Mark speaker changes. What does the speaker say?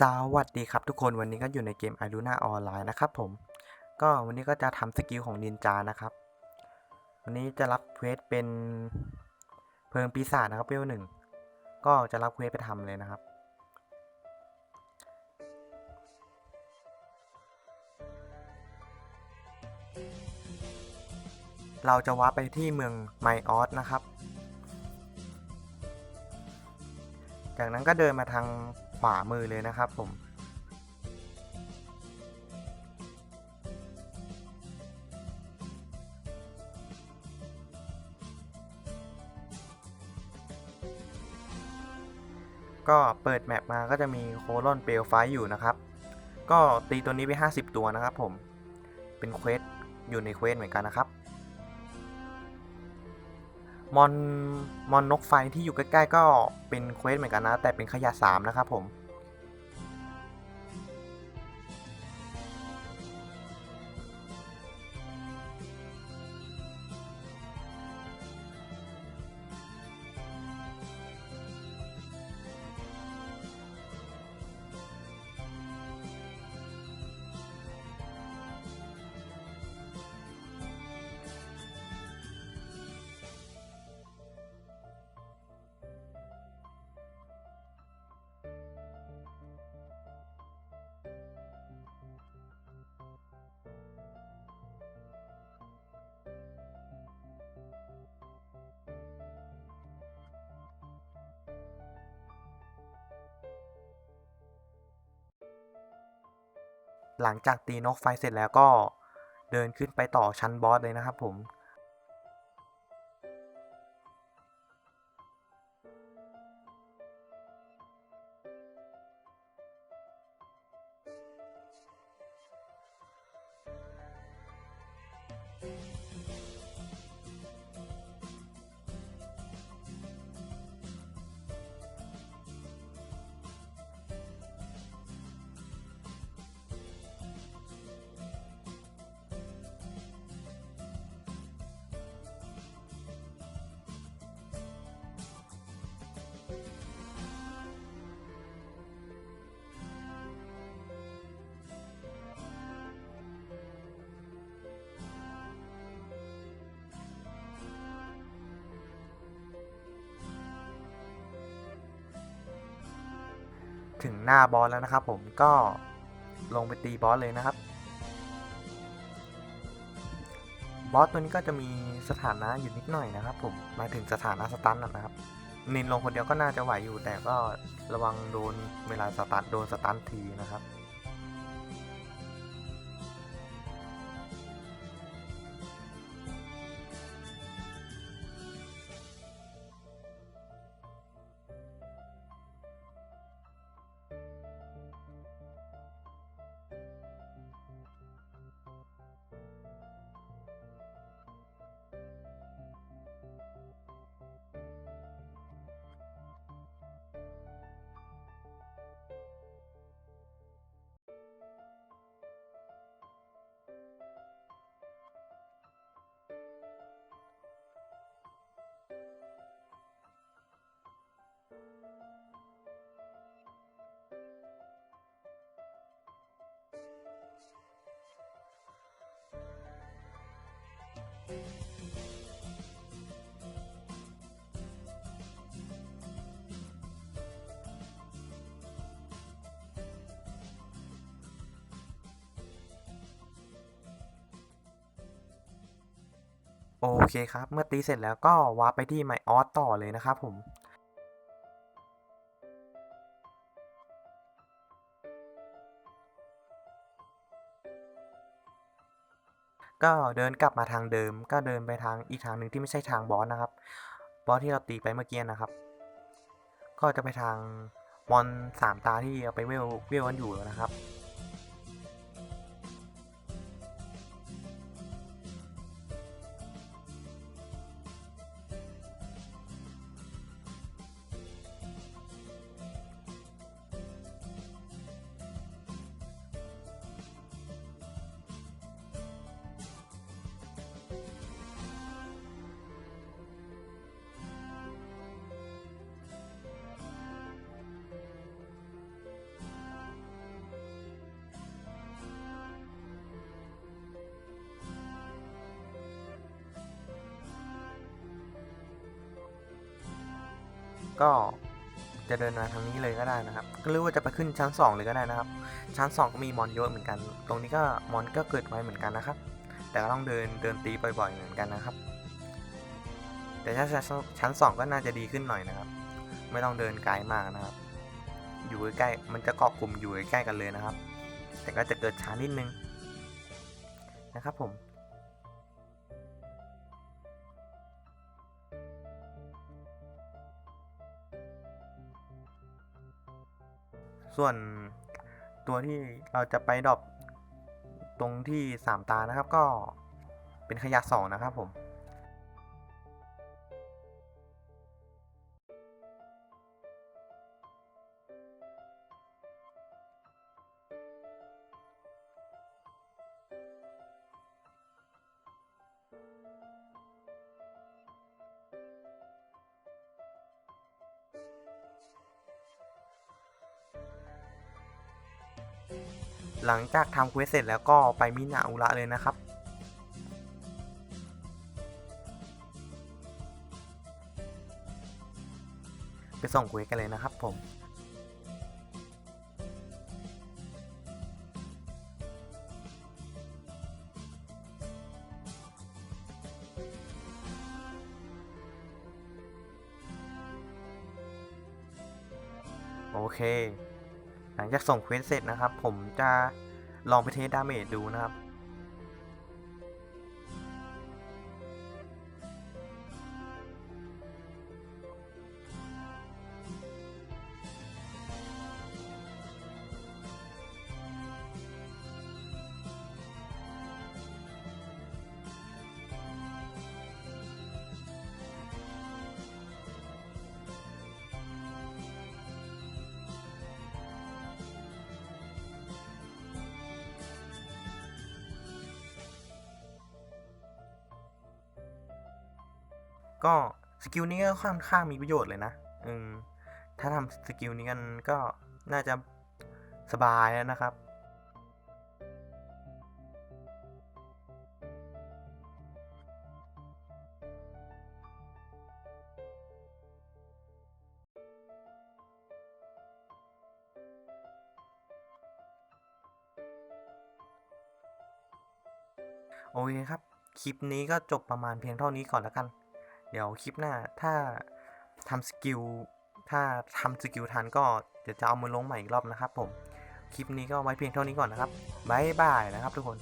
Speaker 1: สวัสดีครับทุกคนวันนี้ก็อยู่ในเกม i l u n a ออนไลน์นะครับผมก็วันนี้ก็จะทำสกิลของนินจานะครับ วันนี้จะรับเควสเป็นเพลิงปีศาจนะครับเวลหนึ่งก็จะรับเควสไปทำเลยนะครับ เราจะว้าร์ปไปที่เมืองไมออสนะครับ จากนั้นก็เดินมาทาง ขวามือเลยนะครับผมก็เปิดแมปมาก็จะมีโคลอนเปลวไฟอยู่นะครับ ก็ตีตัวนี้ไป 50 ตัวนะครับผม เป็นเควสอยู่ในเควสเหมือนกันนะครับ มอนมอนนกไฟที่อยู่ใกล้ๆก็เป็นเควสเหมือนกันนะ แต่เป็นขยะสามนะครับผม หลังจากตีนกไฟเสร็จแล้วก็เดินขึ้นไปต่อชั้นบอสเลยนะครับผม ถึงหน้าบอสแล้วนะครับ ผมก็ลงไปตีบอสเลยนะครับ บอสตัวนี้ก็จะมีสถานะอยู่นิดหน่อยนะครับ ผมมาถึงสถานะสตันนะครับนินลงคนเดียวก็น่าจะไหวอยู่แต่ก็ระวังโดนเวลาสตันโดนสตันทีนะครับ โอเคครับ เมื่อตีเสร็จแล้วก็วาร์ปไปที่ไมออสต่อเลยนะครับผม ก็เดินกลับมาทางเดิม ก็เดินไปทางอีกทางหนึ่งที่ไม่ใช่ทางบอสนะครับ บอสที่เราตีไปเมื่อกี้นะครับ ก็จะไปทางมอนสามตาที่เอาไปเวลเวลกันอยู่นะครับ ก็จะเดินมาทางนี้เลยก็ได้นะครับหรือว่าจะไปขึ้นชั้น 2 เลยก็ได้นะครับ ชั้น 2 ก็มีมอนเยอะเหมือนกัน ตรงนี้ก็มอนก็เกิดไว้เหมือนกันนะครับ แต่ก็ต้องเดินเดินตีบ่อยๆเหมือนกันนะครับ แต่ถ้าชั้น 2 ก็น่าจะดีขึ้นหน่อยนะครับ ไม่ต้องเดินไกลมากนะครับ อยู่ใกล้ๆมันจะเกาะกลุ่มอยู่ใกล้ๆกันเลยนะครับ แต่ก็จะเกิดช้านิดนึงนะครับผม ส่วนตัวที่เราจะไปดรอปตรงที่สามตานะครับ ก็เป็นขยะสองนะครับผม หลังจากทำเควสเสร็จแล้วก็ไปมินาอุระเลยนะครับ ไปส่งเควสกันเลยนะครับผมโอเค หลังจากส่งเควสเสร็จนะครับ ผมจะลองไปเทสดาเมจดูนะครับ ก็สกิลนี้ก็ค่อนข้างมีประโยชน์เลยนะอืมถ้าทำสกิลนี้กันก็น่าจะสบายแล้วนะครับโอเคครับ คลิปนี้ก็จบประมาณเพียงเท่านี้ก่อนแล้วกัน เดี๋ยวคลิปหน้าถ้าทำสกิลถ้าทำสกิลทันก็เดี๋ยวจะเอามาลงใหม่อีกรอบนะครับผม คลิปนี้ก็ไว้เพียงเท่านี้ก่อนนะครับบายบายนะครับทุกคน